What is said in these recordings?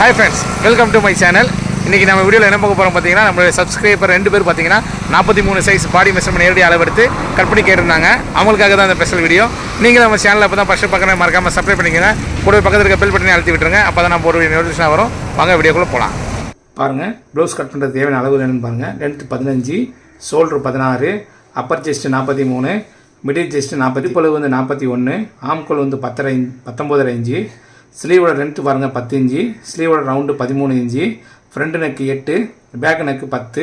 Hi friends welcome to my channel இன்றைக்கி நம்ம வீடியோவில் என்ன பார்க்க போகிறோம் பார்த்தீங்கன்னா நம்மளுடைய சப்ஸ்கிரைபர் ரெண்டு பேர் பார்த்தீங்கன்னா நாற்பத்தி மூணு சைஸ் பாடி மெஷர்மெண்ட் நேரடி அளவெடுத்து கட் பண்ணி கேட்டிருந்தாங்க. அவங்களுக்காக தான் இந்த ஸ்பெஷல் வீடியோ நீங்கள் நம்ம சேனலில் அப்போ தான் ஃபஸ்ட்டு பார்க்குறேன் மறக்காமல் சப்ஸ்கிரைப் பண்ணிக்கிறேன் கூடவே பக்கத்தில் இருக்க பெல் பட்டனை அழுத்தி விட்டுருங்க. அப்போ தான் நம்ம ஒரு நோட்டிஃபிகேஷன் வரும். வாங்க வீடியோக்குள்ளே போகலாம் பாருங்கள் ப்ளவுஸ் கட் பண்ணுறது தேவையான அளவு என்னென்னு பாருங்கள் லென்த் பதினஞ்சு ஷோல்டர் பதினாறு அப்பர் செஸ்ட் நாற்பத்தி மூணு மிடில் செஸ்ட் நாற்பத்தி பொழுது வந்து நாற்பத்தி ஒன்று ஆம்கோல் வந்து பத்தரை பத்தொம்போதரை இன்ச்சு ஸ்லீவோட லென்த்து பாருங்கள் பத்து இன்ச்சு. ஸ்லீவோட ரவுண்டு பதிமூணு இன்ச்சு. ஃப்ரண்ட் நெக்கு எட்டு பேக் நெக்கு பத்து.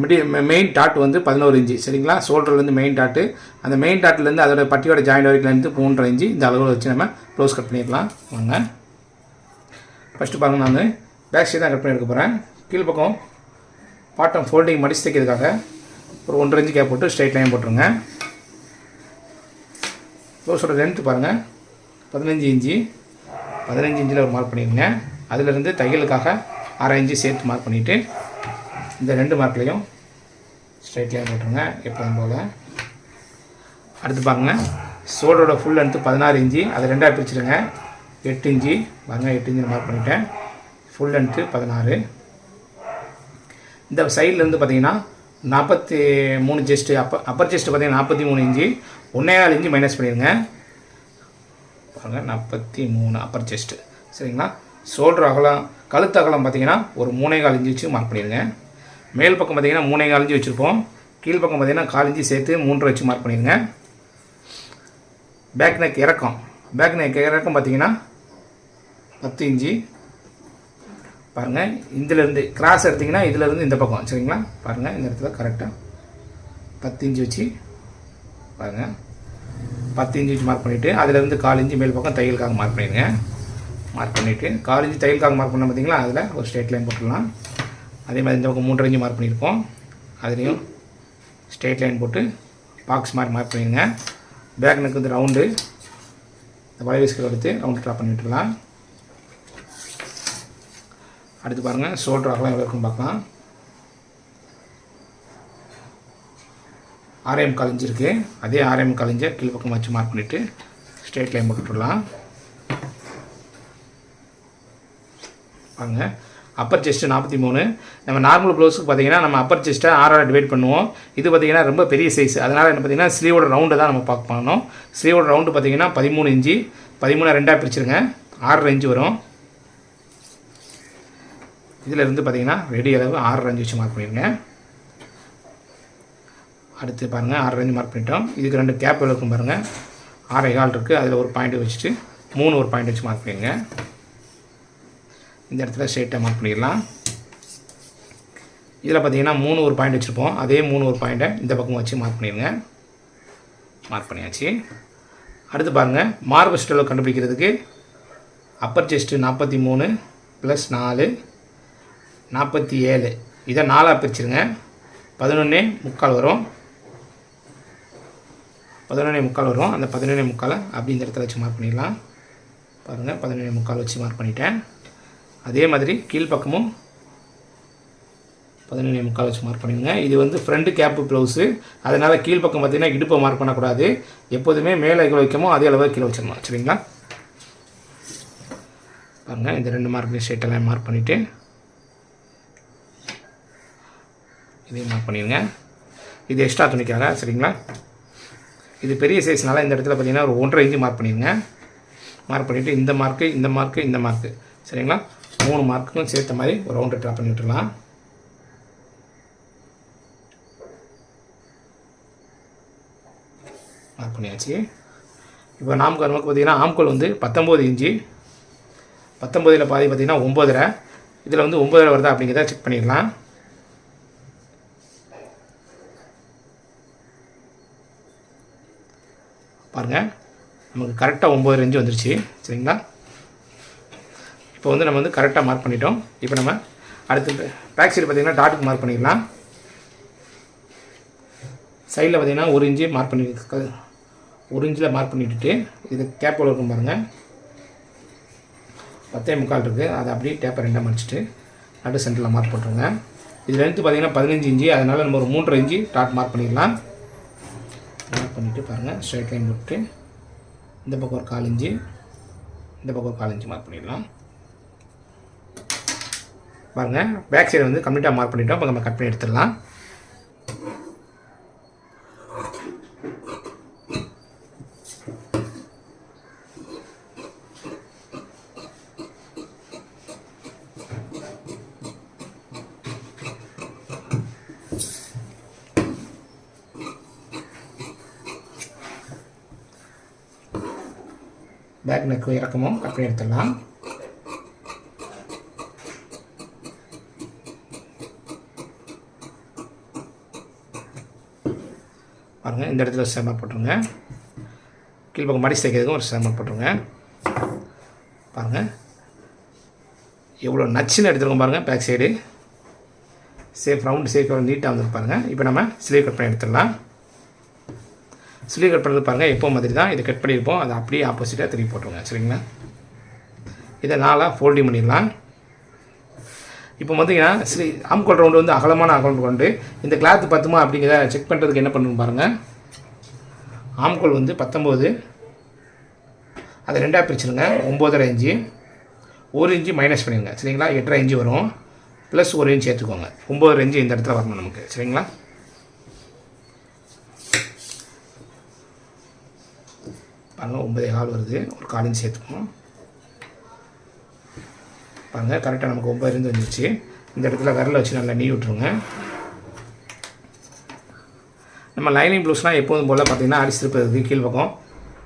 மிடி மெயின் டாட் வந்து பதினோரு இன்ச்சு. சரிங்களா? ஷோல்டர்லேருந்து மெயின் டாட்டு அந்த மெயின் டாட்லேருந்து அதோட பட்டியோட ஜாயிண்ட் வரைக்கும் லென்த்து மூன்றரை இன்ச்சு. இந்த அளவில் வச்சு நம்ம க்ளோஸ் கட் பண்ணிடலாம். வாங்க. ஃபஸ்ட்டு பாருங்க நான். பேக் சைடு தான் கட் பண்ணி எடுக்க போகிறேன் கீழ்ப்பக்கம் பாட்டம் ஃபோல்டிங் மடிச்சு தைக்கிறதுக்காக ஒரு ஒன்றரை இன்ச்சு கேப் போட்டு ஸ்ட்ரைட் லைன் போட்டுருங்க. ப்ளவுஸோட லென்த்து பாருங்கள் பதினஞ்சு இன்ச்சு. பதினஞ்சு இன்ச்சில் ஒரு மார்க் பண்ணியிருந்தேன். அதிலிருந்து தையலுக்காக அரை இன்ச்சு சேர்த்து மார்க் பண்ணிவிட்டு இந்த ரெண்டு மார்க்லேயும் ஸ்ட்ரைட் போட்டுருங்க எப்பவும் போல். அடுத்து பாருங்க சோடோட ஃபுல் லென்த்து பதினாறு இன்ச்சு அதை ரெண்டாக பிரிச்சுருங்க. எட்டு இன்ச்சு பாருங்க எட்டு இன்ச்சு மார்க் பண்ணிட்டேன். ஃபுல் லென்த்து பதினாறு. இந்த சைட்லேருந்து பார்த்தீங்கன்னா நாற்பத்தி மூணு ஜெஸ்ட்டு அப்போ அப்பர் ஜெஸ்ட்டு பார்த்தீங்கன்னா நாற்பத்தி மூணு இன்ச்சு ஒன்றே நாலு இன்ச்சு மைனஸ் பண்ணிடுங்க பாருங்கள் நாற்பத்தி மூணு அப்பர் செஸ்ட்டு சரிங்களா? ஷோல்டர் அகலம் கழுத்து அகலம் பார்த்தீங்கன்னா ஒரு மூணே கால் இஞ்சி வச்சு மார்க் பண்ணிடுங்க. மேல் பக்கம் பார்த்தீங்கன்னா மூணே கால் இஞ்சி வச்சுருப்போம். கீழ் பக்கம் பார்த்தீங்கன்னா கால் இஞ்சி சேர்த்து மூன்றரை வச்சு மார்க் பண்ணிடுங்க. பேக் நெக் இறக்கம். பேக் நெக் இறக்கம் பார்த்தீங்கன்னா பத்து இஞ்சி பாருங்கள் இதிலேருந்து கிராஸ் எடுத்திங்கன்னா இதிலேருந்து இந்த பக்கம். சரிங்களா? பாருங்கள் இந்த இடத்துல கரெக்டாக பத்து இஞ்சி வச்சு பாருங்கள் பத்து இன்ச்சு மார்க் பண்ணிவிட்டு அதிலேருந்து கால் இன்ச்சு மேல் பக்கம் தையலுக்காக மார்க் பண்ணிடுங்க. மார்க் பண்ணிவிட்டு கால் இன்ச்சு தையலுக்காக மார்க் பண்ண பார்த்தீங்களா அதில் ஒரு ஸ்ட்ரெயிட் லைன் போட்டுடலாம். அதே மாதிரி இந்த பக்கம் மூன்றரை இன்ச்சு மார்க் பண்ணியிருப்போம் அதுலேயும் ஸ்ட்ரெயிட் லைன் போட்டு பாக்ஸ் மாதிரி மார்க் பண்ணிடுங்க. பேக் நெக் வந்து ரவுண்டு இந்த வலைவீஸ்கள் எடுத்து ரவுண்டு ட்ரா பண்ணி விட்டுடலாம். அடுத்து பாருங்கள் ஷோல்டர் அகலம் எவ்வளோ இருக்குன்னு பார்க்கலாம். ஆர்எம் கலைஞ்சு இருக்குது அதே ஆர்எம் கலைஞ்ச கீழ்ப்பக்கம் வச்சு மார்க் பண்ணிவிட்டு ஸ்ட்ரெயிட் லைன் போட்டுடலாம் பாருங்க. அப்பர் செஸ்ட்டு நாற்பத்தி மூணு நம்ம நார்மல் ப்ளவுஸுக்கு பார்த்தீங்கன்னா நம்ம அப்பர் செஸ்ட்டை ஆறாக டிவைட் பண்ணுவோம். இது பார்த்திங்கன்னா ரொம்ப பெரிய சைஸ் அதனால் என்ன பார்த்தீங்கன்னா ஸ்லீவோட ரவுண்டு தான் நம்ம பார்க்க பண்ணணும். ஸ்லீவோட ரவுண்டு பார்த்திங்கன்னா பதிமூணு இன்ச்சு. பதிமூணு ரெண்டாக பிரிச்சிருங்க. ஆறரை இன்ச்சு வரும். இதில் இருந்து பார்த்தீங்கன்னா ரெடி அளவு ஆறு ரஞ்சு வச்சு மார்க் பண்ணிடுங்க. அடுத்து பாருங்கள் ஆறு ரேஞ்சு மார்க் பண்ணிட்டோம். இதுக்கு ரெண்டு கேப் இருக்கும் பாருங்கள் ஆறை கால் இருக்குது அதில் ஒரு பாயிண்ட் வச்சுட்டு மூணு ஒரு பாயிண்ட் வச்சு மார்க் பண்ணிடுங்க. இந்த இடத்துல ஸ்ட்ரெயிட்டாக மார்க் பண்ணிடலாம். இதில் பார்த்தீங்கன்னா மூணு ஒரு பாயிண்ட் வச்சுருப்போம். அதே மூணு ஒரு பாயிண்ட்டை இந்த பக்கம் வச்சு மார்க் பண்ணிடுங்க. மார்க் பண்ணியாச்சு. அடுத்து பாருங்கள் மார்பு ஸ்டெலோ கண்டுபிடிக்கிறதுக்கு அப்பர் செஸ்ட்டு நாற்பத்தி மூணு ப்ளஸ் நாலு நாற்பத்தி ஏழு. இதை நாலாக பிரிச்சுருங்க. பதினொன்று முக்கால் வரும். பதினொன்னே முக்கால் வரும். அந்த பதினொன்னே முக்காலை அப்படி இந்த இடத்துல வச்சு மார்க் பண்ணிடலாம். பாருங்கள் பதினொன்னே முக்கால் வச்சு மார்க் பண்ணிட்டேன். அதே மாதிரி கீழ்ப்பக்கமும் பதினொன்னே முக்கால் வச்சு மார்க் பண்ணிடுங்க. இது வந்து ஃப்ரண்ட் கேப்பு ப்ளவுஸு அதனால் கீழ்ப்பக்கம் பார்த்தீங்கன்னா இடுப்பை மார்க் பண்ணக்கூடாது. எப்போதுமே மேலே எவ்வளோ வைக்கமோ அதே அளவு கீழே வச்சிடணும். சரிங்களா? பாருங்கள் இந்த ரெண்டு மார்க் ஸ்ட்ரெயிட்டெல்லாம் மார்க் பண்ணிவிட்டு இதையும் மார்க் பண்ணிடுங்க. இது எக்ஸ்ட்ரா துணிக்காக சரிங்களா? இது பெரிய சைஸ்னால இந்த இடத்துல பார்த்தீங்கன்னா ஒரு ஒன்றரை இன்ச்சு மார்க் பண்ணிடுங்க மார்க் பண்ணிவிட்டு இந்த மார்க்கு இந்த மார்க்கு இந்த மார்க்கு சரிங்களா? மூணு மார்க்குக்கும் சேர்த்த மாதிரி ஒரு ரவுண்டு ட்ரா பண்ணி விட்டுடலாம் மார்க் பண்ணியாச்சு. இப்போ நாமக்கல் நமக்கு பார்த்தீங்கன்னா ஆம்கோல் வந்து பத்தொம்போது இன்ச்சு பத்தொம்போதில் பாதி பார்த்தீங்கன்னா ஒம்பதரை இதில் வந்து ஒம்பதரை வருதா அப்படிங்கிறத செக் பண்ணிடலாம். பாருங்கள் நமக்கு கரெக்டாக ஒம்பது ரேஞ்சு வந்துருச்சு. சரிங்களா? இப்போ வந்து நம்ம வந்து கரெக்டாக மார்க் பண்ணிட்டோம். இப்போ நம்ம அடுத்து பேக் சைடு பார்த்தீங்கன்னா டாட்டுக்கு மார்க் பண்ணிக்கலாம் சைடில் பார்த்தீங்கன்னா ஒரு இன்ச்சு மார்க் பண்ணி ஒரு இன்ச்சில் மார்க் பண்ணிவிட்டு இது கேப்போல் இருக்கும் பாருங்கள் பத்தே முக்கால் இருக்குது அதை அப்படியே டேப்பை ரெண்டாக மடிச்சுட்டு நடு சென்டரில் மார்க் போட்டுருங்க. இது லென்த்து பார்த்தீங்கன்னா பதினஞ்சு இன்ச்சு அதனால் நம்ம ஒரு மூன்றரை இன்ச்சு டாட் மார்க் பண்ணிடலாம். மார்க் பண்ணிவிட்டு பாருங்கள் ஸ்ட்ரைட் லைன் போட்டு இந்த பக்கம் ஒரு காலஞ்சு இந்த பக்கம் ஒரு காலஞ்சு மார்க் பண்ணிடலாம். பாருங்கள் பேக் சைடு வந்து கம்ப்ளீட்டாக மார்க் பண்ணிவிட்டோம் அப்போ நம்ம கட் பண்ணி எடுத்துடலாம். பேக் நெக்கு இறக்கமும் எடுத்துடலாம் பாருங்கள் இந்த இடத்துல ஒரு போட்டுருங்க கீழ்பக்கம் மடி சேர்க்கறதுக்கும் ஒரு சேமர் போட்டுருங்க பாருங்கள் எவ்வளோ நச்சுன்னு எடுத்துருக்கோம் பாருங்கள் back side shape round shape நீட்டாக வந்துருப்பாருங்க பாருங்கள் இப்போ நம்ம ஸ்லீவ் கட் பண்ணி எடுத்துடலாம் ஸ்லீவ் கட் பண்ணுறது பாருங்கள் எப்போ மாதிரி தான் இதை கட் பண்ணியிருப்போம். அதை அப்படியே ஆப்போசிட்டாக திருப்பி போட்டுருங்க. சரிங்களா? இதை நாளாக ஃபோல்டிங் பண்ணிடலாம். இப்போ பார்த்தீங்கன்னா ஸ்ரீ ஆம்கோல் ரவுண்டு வந்து அகலமான அகலம் கொண்டு இந்த கிளாத் பத்துமா அப்படிங்கிறத செக் பண்ணுறதுக்கு என்ன பண்ணணும் பாருங்கள் ஆம்கோல் வந்து பத்தொம்போது அதை ரெண்டாக பிரிச்சுருங்க. ஒம்போதரை இன்ச்சு. ஒரு இன்ச்சு மைனஸ் பண்ணிடுங்க சரிங்களா? எட்டரை இன்ச்சு வரும். ப்ளஸ் ஒரு இன்ச்சு சேர்த்துக்கோங்க. ஒம்பது இன்ச்சு இந்த இடத்துல வரணும் நமக்கு. சரிங்களா? பாருங்கள் ஒன்பதே கால் வருது. ஒரு கால் சேர்த்துக்கணும். பாருங்கள் கரெக்டாக நமக்கு ஒம்பது இருந்து வந்துருச்சு. இந்த இடத்துல விரலை வச்சு நல்லா நீ விட்ருங்க நம்ம லைனிங் ப்ளூஸ்லாம் எப்போதும் போல் பார்த்தீங்கன்னா அரிசி இருப்பதுக்கு கீழ் பக்கம்.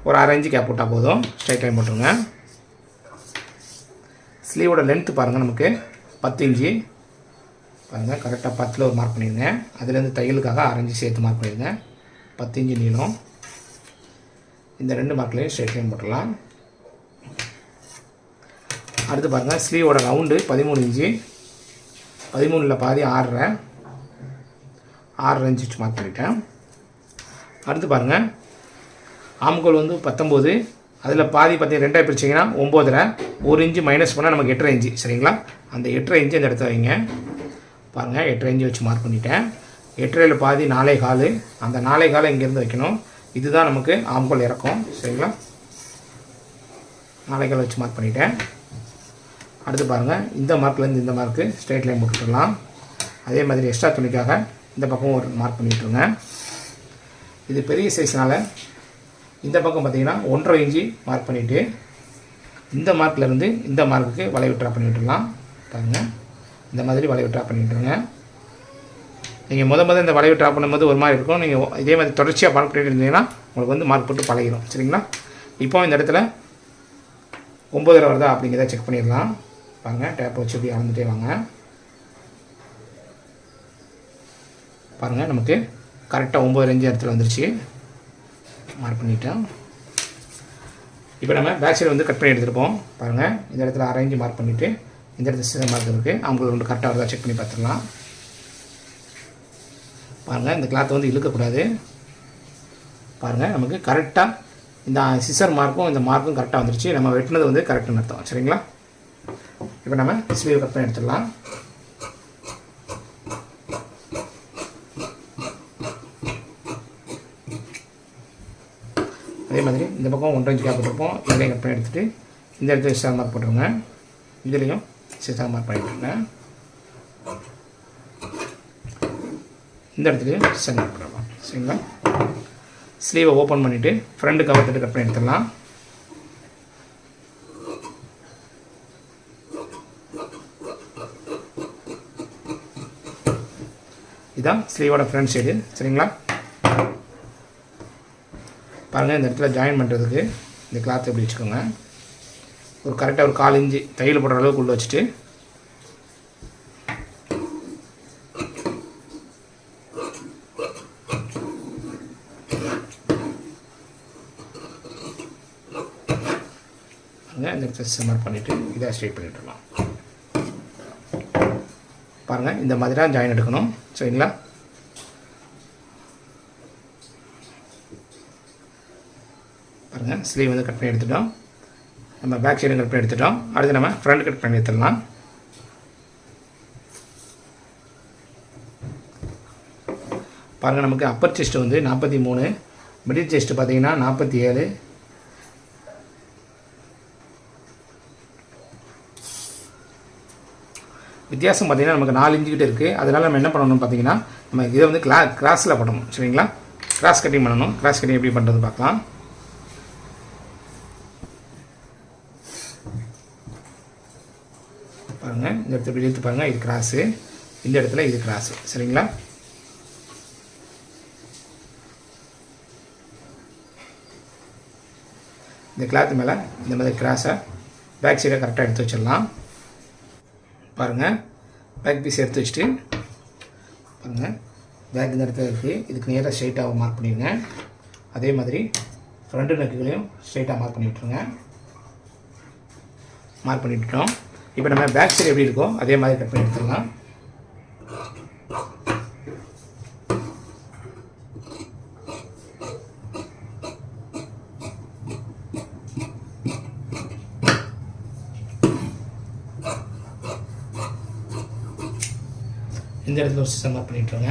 ஒரு அரை இன்ச்சு கேப் போட்டால் போதும். ஸ்ட்ரைட் லைன் போட்டுருங்க. ஸ்லீவோட லென்த்து பாருங்கள் நமக்கு. பத்து இன்ச்சு பாருங்கள் கரெக்டாக பத்தில் ஒரு மார்க் பண்ணியிருந்தேன் அதுலேருந்து தையலுக்காக அரைஞ்சி சேர்த்து மார்க் பண்ணிடுங்க பத்து இன்ச்சு நீளம். இந்த ரெண்டு மார்க்லையும் ஸ்ட்ரைட் போட்டுடலாம். அடுத்து பாருங்கள் ஸ்லீவோட ரவுண்டு பதிமூணு இன்ச்சு. பதிமூணில் பாதி ஆறரை. ஆறரை இன்ச்சு மார்க் பண்ணிட்டேன். அடுத்து பாருங்கள் ஆம்கோல் வந்து பத்தொம்போது. அதில் பாதி பார்த்தீங்கன்னா ரெண்டாக பிரிச்சிங்கன்னா ஒம்போதரை. ஒரு இன்ச்சு மைனஸ் பண்ணால் நமக்கு எட்டரை இன்ச்சு சரிங்களா? அந்த எட்டரை இன்ச்சு அந்த இடத்த வைங்க. பாருங்கள் எட்டரை இன்ச்சு வச்சு மார்க் பண்ணிட்டேன். எட்டரையில் பாதி நாலே கால். அந்த நாலே காலை இங்கேருந்து வைக்கணும். இதுதான் நமக்கு ஆம்கோல் இறக்கும் சரிங்களா? நாளைக்கால் வச்சு மார்க் பண்ணிட்டேன். அடுத்து பாருங்கள் இந்த மார்க்லேருந்து இந்த மார்க்கு ஸ்ட்ரெயிட் லைன் போட்டுக்கலாம். அதே மாதிரி எக்ஸ்ட்ரா துணிக்காக இந்த பக்கம் ஒரு மார்க் பண்ணிட்டுருங்க. இது பெரிய சைஸ்னால் இந்த பக்கம் பார்த்திங்கன்னா ஒன்றரை இன்ச்சு மார்க் பண்ணிவிட்டு இந்த மார்க்லேருந்து இந்த மார்க்குக்கு வளைவு ட்ரா பண்ணி பாருங்கள் இந்த மாதிரி வளைவு ட்ரா பண்ணிவிட்டுருங்க நீங்கள் முத முத இந்த வளைவு ட்ரா பண்ணும்போது ஒரு மாதிரி இருக்கும். நீங்கள் இதே மாதிரி தொடர்ச்சியாக மார்க் பண்ணிட்டு இருந்தீங்கன்னா உங்களுக்கு வந்து மார்க் போட்டு பழகிடும் சரிங்களா? இப்போ இந்த இடத்துல ஒம்பது வருதா அப்படிங்கிறத செக் பண்ணிடலாம். பாருங்கள் டேப் வச்சு இப்படி அளந்துட்டே வாங்க. பாருங்கள் நமக்கு கரெக்டாக ஒம்பது ரெஞ்சு இடத்துல வந்துருச்சு. மார்க் பண்ணிட்டோம். இப்போ நம்ம பேக் சைடு வந்து கட் பண்ணி எடுத்துருப்போம். பாருங்கள் இந்த இடத்துல அரேஞ்சு மார்க் பண்ணிவிட்டு இந்த இடத்துல சில மார்க் இருக்குது அவங்களுக்கு ரெண்டு கரெக்டாக வருதா செக் பண்ணி பார்த்துடலாம். பாருங்கள் இந்த கிளாத்தை வந்து இழுக்கக்கூடாது. பாருங்கள் நமக்கு கரெக்டாக இந்த சிசர் மார்க்கும் இந்த மார்க்கும் கரெக்டாக வந்துருச்சு. நம்ம வெட்டினது வந்து கரெக்டுன்னு அர்த்தம். சரிங்களா? இப்போ நம்ம ஸ்லீவ் கட் பண்ணி எடுத்துடலாம். அதே மாதிரி இந்த பக்கம் ஒன்றரை இன்ச்சு கேப் போட்டிருப்போம். இதிலையும் கட் பண்ணி எடுத்துகிட்டு இந்த இடத்துல சிசார் மார்க் போட்டுருங்க இதுலேயும் சிசார் மார்க் பண்ணிட்டுருங்க இந்த இடத்துக்கு எக்ஸ்ட்ரா மார்க் சரிங்களா? ஸ்லீவை ஓப்பன் பண்ணிவிட்டு ஃப்ரண்ட் கவர் தட்டு கட் பண்ணி எடுத்துடலாம். இதுதான் ஸ்லீவோட ஃப்ரண்ட் சைடு சரிங்களா? பாருங்கள் இந்த இடத்துல ஜாயின் பண்ணுறதுக்கு இந்த கிளாத் எப்படி வச்சுக்கோங்க. ஒரு கரெக்டாக ஒரு கால் இஞ்சி தையல் போடுற அளவுக்கு உள்ளே வச்சுட்டு பாருங்கள் இந்த சிம்மர் பண்ணிவிட்டு இதை ஸ்ட்ரைட் பண்ணிட்டுலாம் பாருங்கள் இந்த மாதிரி தான் ஜாயின் எடுக்கணும். சரிங்களா? பாருங்கள் ஸ்லீவ் வந்து கட் பண்ணி எடுத்துட்டோம். நம்ம பேக் சைடும் கட் பண்ணி எடுத்துட்டோம். அடுத்து நம்ம ஃப்ரண்ட் கட் பண்ணி எடுத்துடலாம். பாருங்கள் நமக்கு அப்பர் செஸ்ட் வந்து நாற்பத்தி மூணு மிடில் செஸ்ட் பார்த்தீங்கன்னா நாற்பத்தி ஏழு வித்தியாசம் பார்த்தீங்கன்னா நமக்கு நாலு இன்ச்சு கிட்ட இருக்குது அதனால் நம்ம என்ன பண்ணணும் பார்த்தீங்கன்னா நம்ம இதை வந்து கிளா கிராஸில் பண்ணணும் சரிங்களா? கிராஸ் கட்டிங் பண்ணணும். கிராஸ் கட்டிங் எப்படி பண்ணுறது பார்க்கலாம். பாருங்கள் இந்த இடத்துல இப்படி எடுத்து பாருங்கள் இது கிராஸு இந்த இடத்துல இது கிராஸு சரிங்களா? இந்த கிளாத் மேலே இந்த மாதிரி கிராஸை பேக் சைடை கரெக்டாக எடுத்து வச்சிடலாம். பாருங்கள் பேக் பீஸ் எடுத்து வச்சுட்டு பாருங்கள் பேக் இந்த இடத்துல இருக்குது இதுக்கு நேராக ஸ்ட்ரைட்டாக மார்க் பண்ணிடுங்க. அதே மாதிரி ஃப்ரண்ட்டு நெக்குகளையும் ஸ்ட்ரைட்டாக மார்க் பண்ணி விட்ருங்க மார்க் பண்ணி இப்போ நம்ம பேக் சைடு எப்படி இருக்கோ அதே மாதிரி கட் பண்ணி எடுத்துடலாம். இந்த இடத்துல ஒரு சிஸ்டம் மார்க் பண்ணிட்டுருங்க.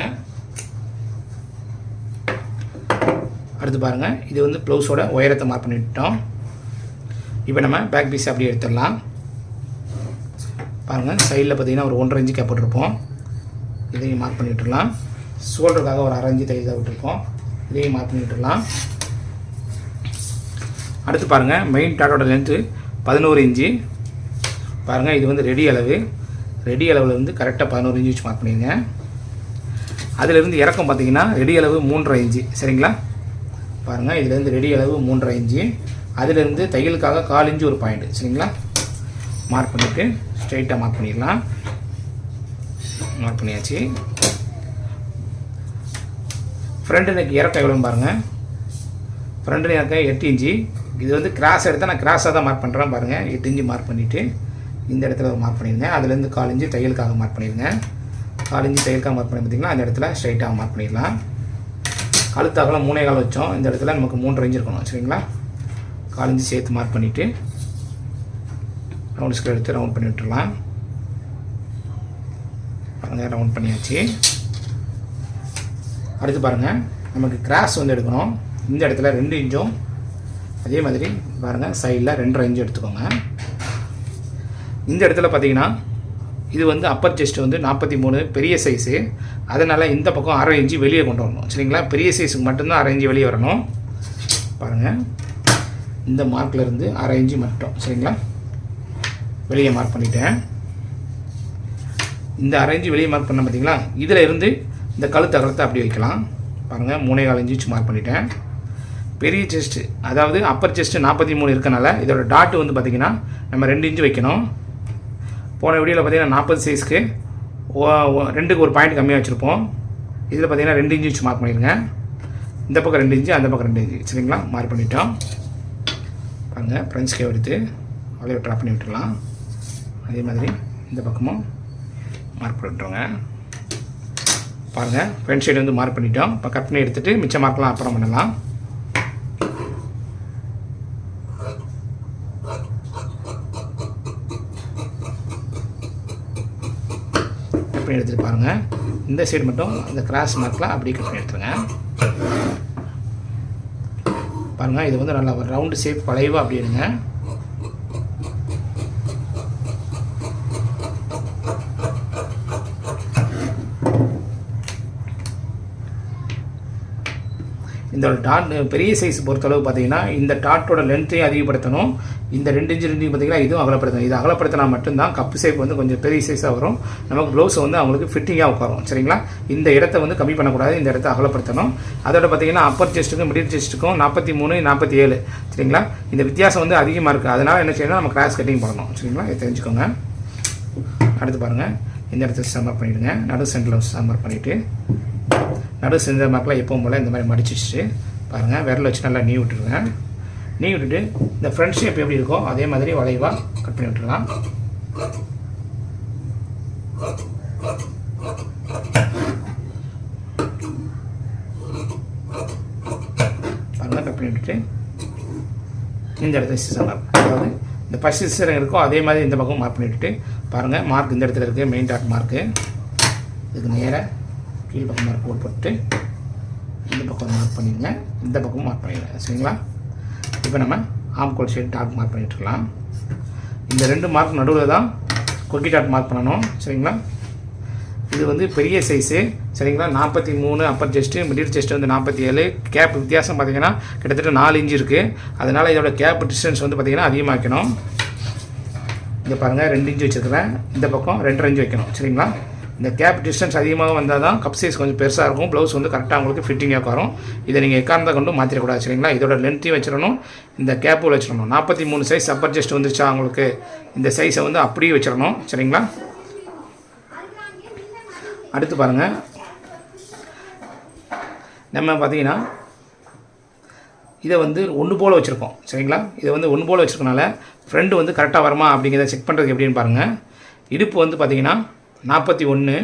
அடுத்து பாருங்கள் இது வந்து ப்ளவுஸோட உயரத்தை மார்க் பண்ணிவிட்டோம் இப்போ நம்ம பேக் பீஸ் அப்படியே எடுத்துடலாம். பாருங்கள் சைடில் பார்த்தீங்கன்னா ஒரு ஒன்றரை இன்ச்சு கேப்பட்டிருப்போம் இதையும் மார்க் பண்ணி விட்டுடலாம் ஷோல்டருக்காக ஒரு அரை இன்ச்சு தையல் விட்டுருப்போம் இதையும் மார்க் பண்ணிவிட்டுலாம் அடுத்து பாருங்கள் மெயின் டாட்டோட லென்த்து பதினோரு இன்ச்சு பாருங்கள் இது வந்து ரெடி அளவு. ரெடி அளவில் வந்து கரெக்டாக பதினோரு இன்ச்சு வச்சு மார்க் பண்ணிடுங்க அதிலிருந்து இறக்கம் பார்த்தீங்கன்னா ரெடி அளவு மூன்றரை இன்ச்சு சரிங்களா? பாருங்கள் இதுலேருந்து ரெடி அளவு மூன்றரை இன்ச்சு அதிலிருந்து தையலுக்காக கால் இன்ச்சு ஒரு பாயிண்ட் சரிங்களா? மார்க் பண்ணிவிட்டு ஸ்ட்ரைட்டாக மார்க் பண்ணிடலாம். மார்க் பண்ணியாச்சு. ஃப்ரண்ட் நெக் இறக்கம் எவ்வளோன்னு பாருங்கள் ஃப்ரண்ட் நெக்க எட்டு இன்ச்சு இது வந்து கிராஸ் எடுத்தால் நான் கிராஸாக தான் மார்க் பண்ணுறேன் பாருங்கள் எட்டு இன்ச்சு மார்க் பண்ணிவிட்டு இந்த இடத்துல மார்க் பண்ணியிருந்தேன் அதுலேருந்து கால் தையலுக்காக மார்க் பண்ணியிருந்தேன் கால் தையலுக்காக மார்க் பண்ணி பார்த்தீங்கன்னா அந்த இடத்துல ஸ்ட்ரைட்டாக மார்க் பண்ணிடலாம். கழுத்தாகலாம் மூணே கால் வச்சோம். இந்த இடத்துல நமக்கு மூணு ரேஞ்ச் இருக்கணும். சரிங்களா? கால் சேர்த்து மார்க் பண்ணிவிட்டு ரவுண்ட் ஸ்கேல் எடுத்து ரவுண்ட் பண்ணி விட்டுடலாம். பாருங்கள் ரவுண்ட் பண்ணியாச்சு. அடுத்து பாருங்கள் நமக்கு கிராஸ் வந்து எடுக்கணும். இந்த இடத்துல ரெண்டு இன்ச்சும் அதே மாதிரி பாருங்கள் சைடில் ரெண்டரை இன்ச்சு எடுத்துக்கோங்க. இந்த இடத்துல பார்த்தீங்கன்னா இது வந்து அப்பர் செஸ்ட் வந்து நாற்பத்தி மூணு பெரிய சைஸு அதனால் இந்த பக்கம் அரை இஞ்சி வெளியே கொண்டு வரணும். சரிங்களா? பெரிய சைஸுக்கு மட்டும்தான் அரை இஞ்சி வெளியே வரணும். பாருங்கள் இந்த மார்க்கில் இருந்து அரை இஞ்சி மட்டும். சரிங்களா? வெளியே மார்க் பண்ணிட்டேன். இந்த அரை வெளியே மார்க் பண்ண பார்த்தீங்களா இதில் இருந்து இந்த கழுத்து அகலத்தை அப்படி வைக்கலாம். பாருங்கள் மூணே கால் இன்ச்சு வச்சு மார்க் பண்ணிட்டேன். பெரிய செஸ்ட்டு அதாவது அப்பர் செஸ்ட்டு நாற்பத்தி மூணு இருக்கனால இதோட டாட்டு வந்து பார்த்திங்கன்னா நம்ம ரெண்டு இன்ச்சு வைக்கணும். போன வீடியோவில் பார்த்தீங்கன்னா நாற்பது சைஸ்க்கு ரெண்டுக்கு ஒரு பாயிண்ட் கம்மியாக வச்சுருப்போம். இதில் பார்த்தீங்கன்னா ரெண்டு இன்ச்சு வச்சு மார்க் பண்ணிடுங்க. இந்த பக்கம் ரெண்டு இன்ச்சு அந்த பக்கம் ரெண்டு இன்ச்சு சரிங்களா? மார்க் பண்ணிட்டோம். பாருங்கள் ஃப்ரெண்ட்ஸ் கேவ் எடுத்து அப்படியே ட்ராப் பண்ணி விட்டுடலாம். அதே மாதிரி இந்த பக்கமும் மார்க் பண்ணிட்டுருங்க பாருங்கள் ஃப்ரண்ட் சைடு வந்து மார்க் பண்ணிட்டோம். இப்போ கட் பண்ணி எடுத்துகிட்டு மிச்ச மார்க்லாம் அப்புறம் பண்ணலாம். பண்ணி எடுத்துகிட்டு பாருங்கள் இந்த சைடு மட்டும் அந்த கிராஸ் மார்க்லாம் அப்படி கட் பண்ணி எடுத்துருங்க. பாருங்கள் இது வந்து நல்லா ஒரு ரவுண்டு ஷேப் வளைவாக அப்படி எடுங்க இந்த டாட் பெரிய சைஸ் பொறுத்தளவு பார்த்தீங்கன்னா இந்த டாட்டோட லென்த்தையும் அதிகப்படுத்தணும். இந்த ரெண்டு இன்ச்சு ரெண்டு பார்த்தீங்கன்னா இதுவும் அகலப்படுத்தணும். இது அகலப்படுத்தினா மட்டும்தான் கப்பு ஷேப் வந்து கொஞ்சம் பெரிய சைஸாக வரும். நமக்கு ப்ளவுஸ் வந்து அவங்களுக்கு ஃபிட்டிங்காக உட்காரும். சரிங்களா? இந்த இடத்த வந்து கம்மி பண்ணக்கூடாது. இந்த இடத்த அகலப்படுத்தணும். அதோட பார்த்தீங்கன்னா அப்பர் செஸ்ட்டுக்கும் மிடில் செஸ்ட்டுக்கும் நாற்பத்தி மூணு நாற்பத்தி ஏழு. சரிங்களா? இந்த வித்தியாசம் வந்து அதிகமாக இருக்குது அதனால் என்ன செய்யணும் நம்ம கிராஸ் கட்டிங் பண்ணணும். சரிங்களா? இதை தெரிஞ்சுக்கோங்க. அடுத்து பாருங்கள் இந்த இடத்துல சம்மர் பண்ணிவிடுங்க நடு சென்டரில் சம்மர் பண்ணிவிட்டு நடு சென்டர் மார்க்கில் எப்பவும் போல் இந்த மாதிரி மடிச்சிச்சு பாருங்கள் விரல் வச்சு நல்லா நீ விட்டுருங்க நீ விட்டுட்டு இந்த ஃப்ரண்ட் ஷேப் எப்படி இருக்கோ அதே மாதிரி வளைவாக கட் பண்ணி விட்டுடலாம் பாருங்கள் கட் பண்ணி விட்டுட்டு இந்த இடத்துல சிசர் மார்க் அதாவது இந்த ஃபஸ்ட் சிசர் இருக்கோ அதே மாதிரி இந்த பக்கம் மார்க் பண்ணி விட்டுட்டு பாருங்கள் மார்க் இந்த இடத்துல இருக்குது மெயின் டாட் மார்க்கு இதுக்கு நேராக கீழ் பக்கம் மார்க் போட்டு இந்த பக்கம் மார்க் பண்ணிடுங்க. இந்த பக்கம் மார்க் பண்ணிடுங்க. சரிங்களா? இப்போ நம்ம ஆம்கோல் சைடு டாப் மார்க் பண்ணிட்டுருக்கலாம் இந்த ரெண்டு மார்க் நடுவில் தான் கொக்கி டாட் மார்க் பண்ணணும். சரிங்களா? இது வந்து பெரிய சைஸு சரிங்களா? நாற்பத்தி மூணு அப்பர் செஸ்ட்டு மிடில் செஸ்ட்டு வந்து நாற்பத்தி ஏழு. கேப் வித்தியாசம் பார்த்தீங்கன்னா கிட்டத்தட்ட நாலு இன்ச்சு இருக்குது அதனால் இதோட கேப் டிஸ்டன்ஸ் வந்து பார்த்தீங்கன்னா அதிகமாக்கணும். இந்த பாருங்கள் ரெண்டு இன்ச்சு வச்சுருக்கிறேன். இந்த பக்கம் ரெண்டரை இன்ச்சு வைக்கணும். சரிங்களா? இந்த கேப் டிஸ்டன்ஸ் அதிகமாக வந்தால் தான் கப் சைஸ் கொஞ்சம் பெருசாக இருக்கும். ப்ளவுஸ் வந்து கரெக்டாக உங்களுக்கு ஃபிட்டிங்காக வரும். இதை நீங்கள் எக்காரணத்தை கொண்டு மாற்றிடக்கூடாது சரிங்களா? இதோட லென்த்தையும் வச்சிடணும். இந்த கேப்பும் வச்சிடணும். நாற்பத்தி மூணு சைஸ் அப்பர் செஸ்ட் வந்துருச்சா உங்களுக்கு? இந்த சைஸை வந்து அப்படியே வச்சிடணும் சரிங்களா? அடுத்து பாருங்கள் நம்ம பார்த்தீங்கன்னா இதை வந்து ஒன்று போல் வச்சுருக்கோம் சரிங்களா? இதை வந்து ஒன்று போல் வச்சுருக்கனால ஃப்ரெண்டு வந்து கரெக்டாக வருமா அப்படிங்கிறத செக் பண்ணுறதுக்கு எப்படின்னு பாருங்கள் இடுப்பு வந்து பார்த்தீங்கன்னா நாற்பத்தி ஒன்று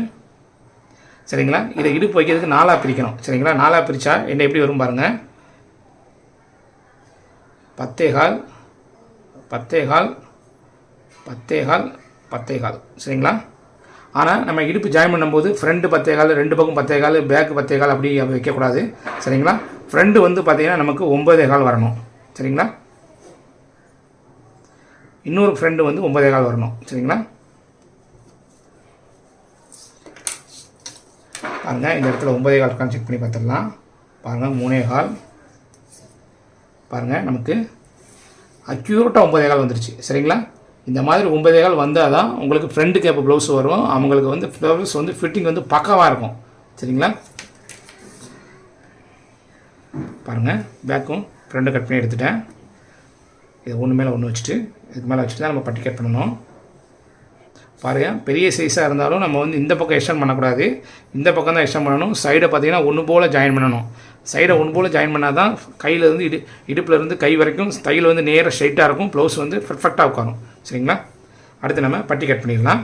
சரிங்களா? இதை இடுப்பு வைக்கிறதுக்கு நாலாக பிரிக்கணும். சரிங்களா? நாலாக பிரித்தா என்ன எப்படி வரும் பாருங்கள் பத்தேகால் பத்தேகால் பத்தேகால் பத்தேகால் சரிங்களா? ஆனால் நம்ம இடுப்பு ஜாயின் பண்ணும்போது ஃப்ரெண்டு பத்தேகால் ரெண்டு பக்கம் பத்தேகால் பேக்கு பத்தேகால் கால் அப்படி வைக்கக்கூடாது. சரிங்களா? ஃப்ரெண்டு வந்து பார்த்திங்கன்னா நமக்கு ஒம்பதே கால் வரணும். சரிங்களா? இன்னொரு ஃப்ரெண்டு வந்து ஒன்பதே கால் வரணும். சரிங்களா? பாருங்கள் இந்த இடத்துல ஒன்பதே கால் இருக்கான்னு செக் பண்ணி பார்த்துடலாம். பாருங்கள் மூணே கால். பாருங்கள் நமக்கு அக்யூரட்டாக ஒன்பதே கால் வந்துருச்சு. சரிங்களா? இந்த மாதிரி ஒன்பதே கால் வந்தால் தான் உங்களுக்கு ஃப்ரெண்டு கேப் ப்ளவுஸ் வரும் அவங்களுக்கு வந்து ப்ளவுஸ் வந்து ஃபிட்டிங் வந்து பக்காவாக இருக்கும். சரிங்களா? பாருங்கள் பேக்கும் ஃப்ரெண்டு கட் பண்ணி எடுத்துட்டேன். இது ஒன்று மேலே ஒன்று வச்சுட்டு இதுக்கு மேலே வச்சுட்டு தான் நம்ம பட்டி கட் பண்ணணும். பாருங்கள் பெரிய சைஸாக இருந்தாலும் நம்ம வந்து இந்த பக்கம் எக்ஸ்டன் பண்ணக்கூடாது. இந்த பக்கம் தான் எக்ஸ்டன் பண்ணணும். சைடை பார்த்தீங்கன்னா ஒன்று போல் ஜாயின் பண்ணணும். சைடை ஒன்று போல் ஜாயின் பண்ணால் தான் கையிலேருந்து இடு இடுப்புலேருந்து கை வரைக்கும் தையல் வந்து நேராக ஸ்ட்ரைட்டாக இருக்கும். ப்ளவுஸ் வந்து பெர்ஃபெக்டாக உட்காரும். சரிங்களா? அடுத்து நம்ம பட்டி கட் பண்ணிடலாம்.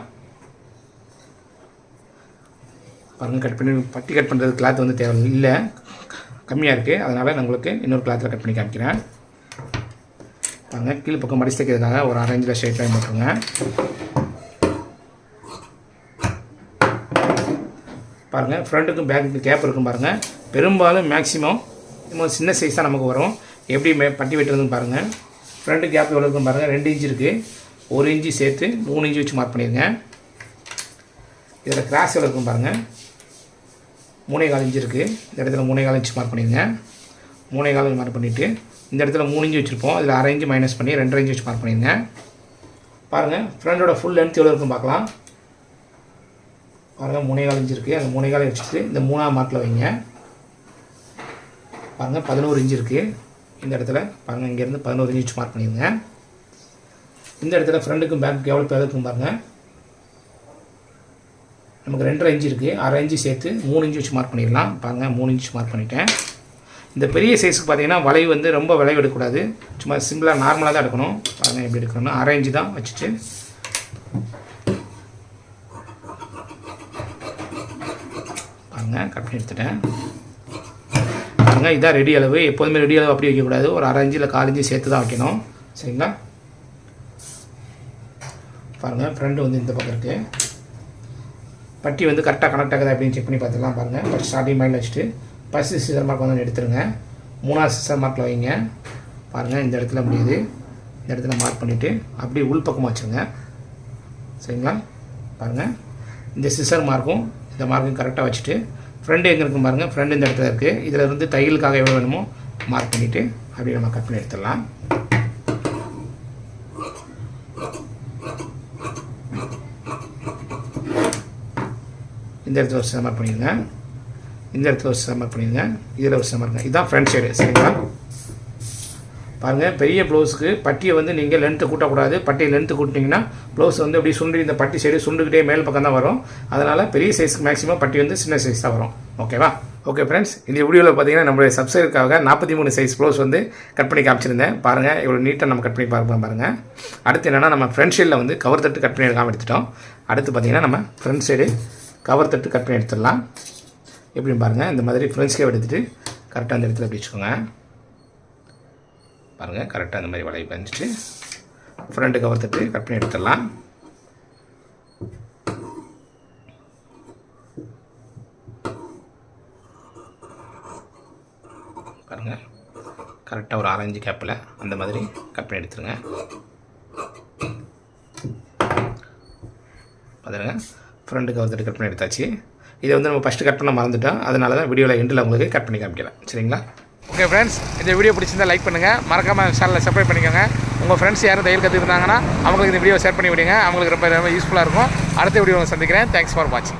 பாருங்கள் கட் பண்ணி பட்டி கட் பண்ணுறது கிளாத் வந்து தேவை இல்லை. கம்மியாக இருக்குது அதனால் நான் உங்களுக்கு இன்னொரு கிளாத்தில் கட் பண்ணி காமிக்கிறேன். பாருங்கள் கீழ் பக்கம் மடிச்சு தைக்கிறதுக்காக ஒரு ஆரஞ்சில் ஷேட் பண்ணி லைன் போட்டுருங்க. பாருங்கள் ஃப்ரண்ட்டுக்கும் பேக்குக்கும் கேப் இருக்கும் பாருங்கள் பெரும்பாலும் மேக்ஸிமம் இன்னும் சின்ன சைஸ் தான் நமக்கு வரும். எப்படி மே பட்டி வெட்டுறதுன்னு பாருங்கள் ஃப்ரண்ட்டு கேப் எவ்வளோ இருக்கும் பாருங்கள் ரெண்டு இன்ச்சு இருக்குது ஒரு இன்ச்சு சேர்த்து மூணு இன்ச்சு வச்சு மார்க் பண்ணிடுங்க. இதில் கிராஸ் எவ்வளோ இருக்கும் பாருங்கள் மூணே கால் இன்ச்சு இருக்குது இந்த இடத்துல மூணே கால் இன்ச்சு மார்க் பண்ணிடுங்க. மூணே கால் மார்க் பண்ணிவிட்டு இந்த இடத்துல மூணு இன்ச்சு வச்சுருப்போம். இதில் அரை இன்ச்சு மைனஸ் பண்ணி ரெண்டரை இன்ச்சு வச்சு மார்க் பண்ணிடுங்க. பாருங்கள் ஃப்ரெண்டோட ஃபுல் லென்த் எவ்வளோ இருக்கும் பார்க்கலாம். பாருங்கள் மூணே கால் இன்ச்சு இருக்குது அந்த மூணே வச்சுட்டு இந்த மூணாவது மார்க்கில் வைங்க. பாருங்கள் பதினோரு இன்ச்சு இருக்குது இந்த இடத்துல பாருங்கள் இங்கேருந்து பதினோரு இன்ச்சு மார்க் பண்ணிடுங்க இந்த இடத்துல ஃப்ரண்ட்டுக்கும் பேக்குக்கு எவ்வளோ பேர் இருக்கும் பாருங்கள் நமக்கு ரெண்டரை இன்ச்சு இருக்குது அரை இன்ச்சு சேர்த்து மூணு இன்ச்சு வச்சு மார்க் பண்ணிடலாம். பாருங்கள் மூணு இன்ச்சு மார்க் பண்ணிட்டேன். இந்த பெரிய சைஸுக்கு பார்த்தீங்கன்னா வளைவு வந்து ரொம்ப வளைவு எடுக்கக்கூடாது. சும்மா சிம்பிளாக நார்மலாக தான் எடுக்கணும். பாருங்கள் எப்படி எடுக்கணும்னா. அரை இன்ச்சு தான் வச்சுட்டு பாருங்க கட் பண்ணி எடுத்துட்டேன். பாருங்க இதான் ரெடி அளவு. எப்போதுமே ரெடி அளவு அப்படி வைக்கக்கூடாது. ஒரு அரை இன்ச்சில் கால் சேர்த்து தான் வைக்கணும். சரிங்களா? பாருங்கள் ஃப்ரெண்டு வந்து இந்த பக்கம் இருக்குது பட்டி வந்து கரெக்டாக கனெக்ட் ஆகுது அப்படின்னு செக் பண்ணி பார்த்துக்கலாம் பாருங்கள் ஃபஸ்ட் ஸ்டார்டிங் மைண்ட் வச்சுட்டு ஃபஸ்ட்டு சிசர் மார்க் வந்து எடுத்துருங்க. மூணாவது சிசர் மார்க்கில் வைங்க. பாருங்கள் இந்த இடத்துல முடியுது. இந்த இடத்துல மார்க் பண்ணிவிட்டு அப்படியே உள் பக்கமாக வச்சுருங்க. சரிங்களா? பாருங்கள் இந்த சிசர் மார்க்கும் இந்த மார்க்கும் கரெக்டாக வச்சுட்டு ஃப்ரெண்டு எங்கே இருக்கும் பாருங்கள் ஃப்ரெண்டு இந்த இடத்துல இருக்குது இதில் இருந்து தையலுக்காக எவ்வளோ வேணுமோ மார்க் பண்ணிவிட்டு அப்படியே நம்ம கட் பண்ணி எடுத்துடலாம். இந்த இடத்துல ஒரு சமர் பண்ணிடுங்க. இந்த இடத்துல ஒரு சமர் பண்ணிடுங்க. இதில் ஒரு சமருங்க இதுதான் ஃப்ரண்ட் சைடு சரிங்களா? பாருங்கள் பெரிய ப்ளவுஸுக்கு பட்டியை வந்து நீங்கள் லென்த்து கூட்டக்கூடாது. பட்டியை லென்த்து கூட்டினீங்கன்னா ப்ளவுஸ் வந்து அப்படி சுண்டி இந்த பட்டி சைடு சுண்டுக்கிட்டே மேல் பக்கம் தான் வரும். அதனால் பெரிய சைஸ்க்கு மேக்ஸிமம் பட்டி வந்து சின்ன சைஸ் தான் வரும். ஓகேவா ஓகே ஃப்ரெண்ட்ஸ் இந்த வீடியோவில் பார்த்தீங்கன்னா நம்மளுடைய சப்ஸ்கிரைபருக்காக நாற்பத்தி மூணு சைஸ் ப்ளவுஸ் வந்து கட் பண்ணி காமிச்சிருந்தேன். பாருங்கள் இவ்வளோ நீட்டாக நம்ம கட் பண்ணி பார்ப்போம் பாருங்கள் அடுத்து என்னென்னா நம்ம ஃப்ரண்ட் சைடில் வந்து கவர் தட்டு கட் பண்ணி எடுக்காமல் எடுத்துட்டோம். அடுத்து பார்த்தீங்கன்னா நம்ம ஃப்ரண்ட் சைடு கவர் தட்டு கட் பண்ணி எடுத்துடலாம். எப்படின்னு பாருங்கள் இந்த மாதிரி ஃப்ரெண்ட்ஸ் கேவ் எடுத்துகிட்டு கரெக்டாக அந்த இடத்துல அப்படி வச்சுக்கோங்க. பாருங்கள் கரெக்டாக அந்த மாதிரி வளைவு பண்ணிட்டு ஃப்ரண்ட் கவர் தட்டு கட் பண்ணி எடுத்துடலாம். பாருங்கள் கரெக்டாக ஒரு ஆரஞ்சு கேப்பில் அந்த மாதிரி கட் பண்ணி எடுத்துருங்க. பார்த்துருங்க கவர் தட்டு கட் பண்ணி எடுத்தாச்சு. இதை வந்து நம்ம ஃபஸ்ட்டு கட் பண்ண மறந்துட்டோம். அதனால தான் வீடியோவில் எண்டில் உங்களுக்கு கட் பண்ணி காமிக்கிறேன் சரிங்களா? ஓகே ஃப்ரெண்ட்ஸ் இந்த வீடியோ பிடிச்சிருந்தா லைக் பண்ணுங்கள் மறக்காமல் சேனலை சப்ஸ்கிரைப் பண்ணிக்கோங்க. உங்கள் ஃப்ரெண்ட்ஸ் யாரும் தையல் கற்றுருந்தாங்கன்னா அவங்களுக்கு இந்த வீடியோ ஷேர் பண்ணி விடுங்க. அவங்களுக்கு ரொம்ப ரொம்ப யூஸ்ஃபுல்லாக இருக்கும். அடுத்த வீடியோ சந்திக்கிறேன். தேங்க்ஸ் ஃபார் வாட்சிங்